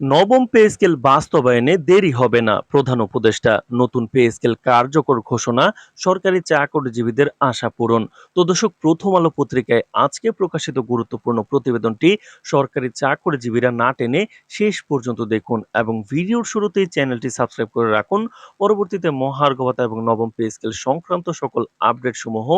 নবম pay scale বাস্তবায়নে দেরি হবে না, প্রধান উপদেষ্টা। নতুন পে স্কেল কার্যকর ঘোষণা, সরকারি চাকরিজীবীদের আশা পূরণ। তো দর্শক, প্রথম আলো পত্রিকায় আজকে প্রকাশিত গুরুত্বপূর্ণ প্রতিবেদনটি সরকারি চাকরিজীবীরা না টেনে শেষ পর্যন্ত দেখুন এবং ভিডিওর শুরুতেই চ্যানেলটি সাবস্ক্রাইব করে রাখুন। পরবর্তীতে মহার্ঘ ভাতা এবং নবম পে স্কেল সংক্রান্ত সকল আপডেট সমূহ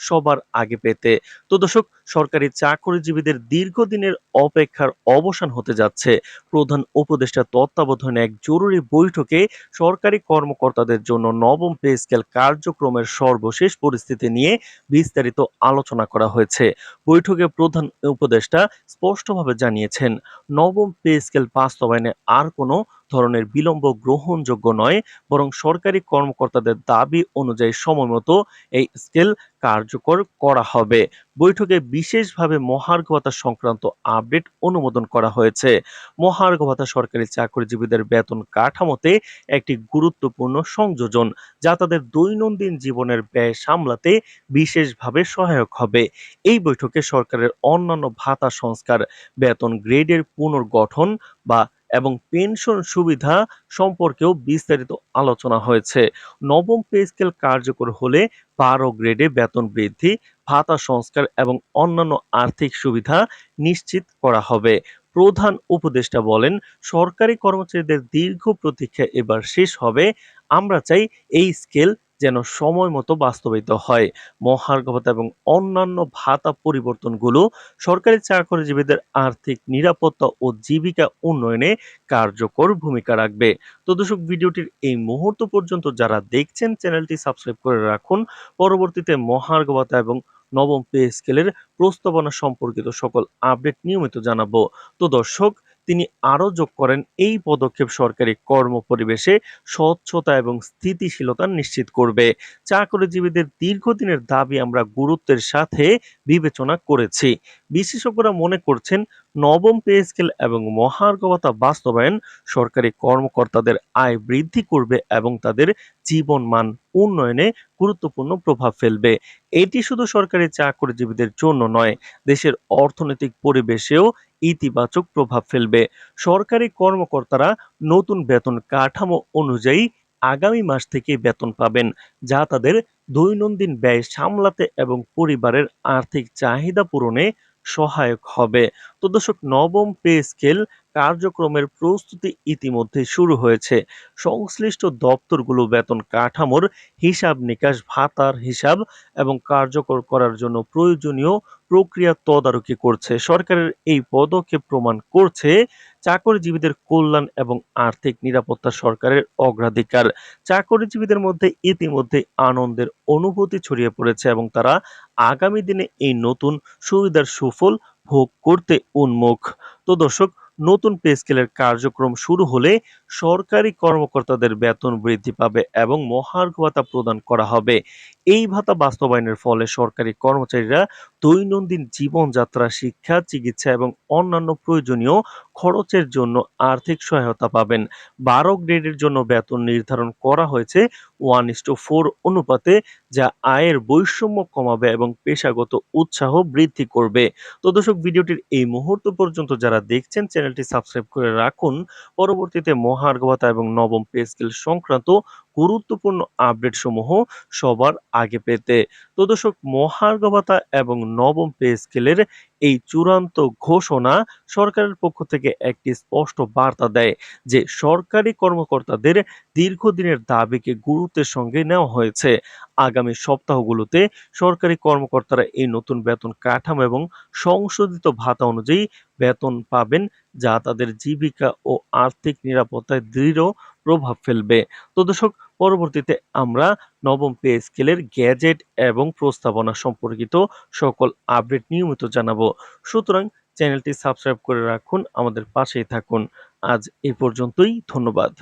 সবার আগে পেতে। তো দর্শক সরকারি চাকরিজীবীদের দীর্ঘদিনের অপেক্ষার অবসান হতে যাচ্ছে। প্রধান উপদেষ্টার তত্ত্বাবধানে এক জরুরি বৈঠকে সরকারি কর্মকর্তাদের জন্য নবম পে স্কেল কার্যক্রমের সর্বশেষ পরিস্থিতি নিয়ে বিস্তারিত আলোচনা করা হয়েছে। বৈঠকে প্রধান উপদেষ্টা স্পষ্টভাবে জানিয়েছেন, নবম পে স্কেল বাস্তবায়নে আর কোনো ধরনের বিলম্ব গ্রহণযোগ্য নয়, বরং সরকারি কর্মকর্তাদের দাবি অনুযায়ী সময়মতো এই স্কেল কার্যকর করা হবে। বৈঠকে বিশেষভাবে মহার্ঘ ভাতা সংক্রান্ত আপডেট অনুমোদন করা হয়েছে। মহার্ঘ ভাতা সরকারি চাকরিজীবীদের বেতন কাঠামোতে একটি গুরুত্বপূর্ণ সংযোজন, যা তাদের দৈনন্দিন জীবনের ব্যয় সামলাতে বিশেষভাবে সহায়ক হবে। এই বৈঠকে সরকারের অন্যান্য ভাতা সংস্কার, বেতন গ্রেডের পুনর্গঠন বা এবং পেনশন সুবিধা সম্পর্কেও বিস্তারিত আলোচনা হয়েছে। নবম পে স্কেল কার্যকর হলে বারো গ্রেডে বেতন বৃদ্ধি, ভাতা সংস্কার এবং অন্যান্য আর্থিক সুবিধা নিশ্চিত করা হবে। প্রধান উপদেষ্টা বলেন, সরকারি কর্মচারীদের দীর্ঘ প্রতীক্ষা এবার শেষ হবে। আমরা চাই এই স্কেল যেন সময় মতো বাস্তবায়িত হয়। মহার্ঘ ভাতা এবং অন্যান্য ভাতা পরিবর্তনগুলো সরকারি চাকরিজীবীদের আর্থিক নিরাপত্তা ও জীবিকা উন্নয়নে কার্যকর ভূমিকা রাখবে। তো দর্শক, ভিডিওটির এই মুহূর্ত পর্যন্ত যারা দেখছেন, চ্যানেলটি সাবস্ক্রাইব করে রাখুন। পরবর্তীতে মহার্ঘ ভাতা এবং নবম পে স্কেলের প্রস্তাবনা সম্পর্কিত সকল আপডেট নিয়মিত জানাব। তো দর্শক তিনি আরও যোগ করেন, এই পদক্ষেপ সরকারি কর্ম পরিবেশে স্বচ্ছতা এবং স্থিতিশীলতা নিশ্চিত করবে। চাকরিজীবীদের দীর্ঘদিনের দাবি আমরা গুরুত্বের সাথে বিবেচনা করেছি। বিশেষজ্ঞরা মনে করছেন, নবম পে স্কেল এবং মহার্ঘ ভাতা বাস্তবায়ন সরকারি কর্মকর্তাদের আয় বৃদ্ধি করবে এবং তাদের জীবন মান উন্নয়নে গুরুত্বপূর্ণ প্রভাব ফেলবে। এটি শুধু সরকারি চাকরিজীবীদের জন্য নয়, দেশের অর্থনৈতিক পরিবেশেও ইতিবাচক প্রভাব ফেলবে। সরকারি কর্মকর্তারা নতুন বেতন কাঠামো অনুযায়ী আগামী মাস থেকে বেতন পাবেন, যা তাদের দৈনন্দিন ব্যয় সামলাতে এবং পরিবারের আর্থিক চাহিদা পূরণে সহায়ক হবে। তো দর্শক, নবম পে স্কেল কার্যক্রমের প্রস্তুতি ইতিমধ্যে শুরু হয়েছে। সংশ্লিষ্ট দপ্তরগুলো বেতন কাঠামোর হিসাব নিকাশ, ভাতার হিসাব এবং কার্যকর করার জন্য প্রয়োজনীয় প্রক্রিয়া তদারকি করছে। সরকারের এই পদক্ষেপ প্রমাণ করছে চাকরিজীবীদের কল্যাণ এবং আর্থিক নিরাপত্তা সরকারের অগ্রাধিকার। চাকরিজীবীদের মধ্যে ইতিমধ্যে আনন্দের অনুভূতি ছড়িয়ে পড়েছে এবং তারা আগামী দিনে এই নতুন সুবিধার সুফল ভোগ করতে উন্মুখ। তো দর্শক, নতুন পে স্কেলের কার্যক্রম শুরু হলে সরকারি কর্মকর্তাদের বেতন বৃদ্ধি পাবে এবং মহার্ঘ ভাতা প্রদান করা হবে। এই ভাতা বাস্তবায়নের ফলে সরকারি কর্মচারীরা দৈনন্দিন জীবনযাত্রা, শিক্ষা, চিকিৎসা এবং অন্যান্য প্রয়োজনীয় খরচের জন্য আর্থিক সহায়তা পাবেন। বারো গ্রেডের জন্য বেতন নির্ধারণ করা হয়েছে ওয়ান ইস ফোর অনুপাতে, যা আয়ের বৈষম্য কমাবে এবং পেশাগত উৎসাহ বৃদ্ধি করবে। তো দর্শক, ভিডিওটির এই মুহূর্ত পর্যন্ত যারা দেখছেন, চ্যানেলটি সাবস্ক্রাইব করে রাখুন। পরবর্তীতে মহার্ঘ ভাতা এবং নবম পে স্কেল সংক্রান্ত গুরুত্বপূর্ণ আপডেট সমূহ সবার আগে পেতে। তো দর্শক মহার্ঘ ভাতা এবং নবম পে স্কেলের এই চূড়ান্ত ঘোষণা সরকারের পক্ষ থেকে একটি স্পষ্ট বার্তা দেয় যে, সরকারি কর্মকর্তাদের দীর্ঘদিনের দাবিকে গুরুত্বের সঙ্গে নেওয়া হয়েছে। আগামী সপ্তাহগুলোতে সরকারি কর্মকর্তারা এই নতুন বেতন কাঠামো এবং সংশোধিত ভাতা অনুযায়ী বেতন পাবেন, যা তাদের জীবিকা ও আর্থিক নিরাপত্তায় দৃঢ় প্রভাব ফেলবে। তো দর্শক পরবর্তীতে আমরা নবম পে স্কেলের গ্যাজেট এবং প্রস্তাবনা সম্পর্কিত সকল আপডেট নিয়মিত জানাব। সুতরাং চ্যানেলটি সাবস্ক্রাইব করে রাখুন, আমাদের পাশেই থাকুন। আজ এ পর্যন্তই, ধন্যবাদ।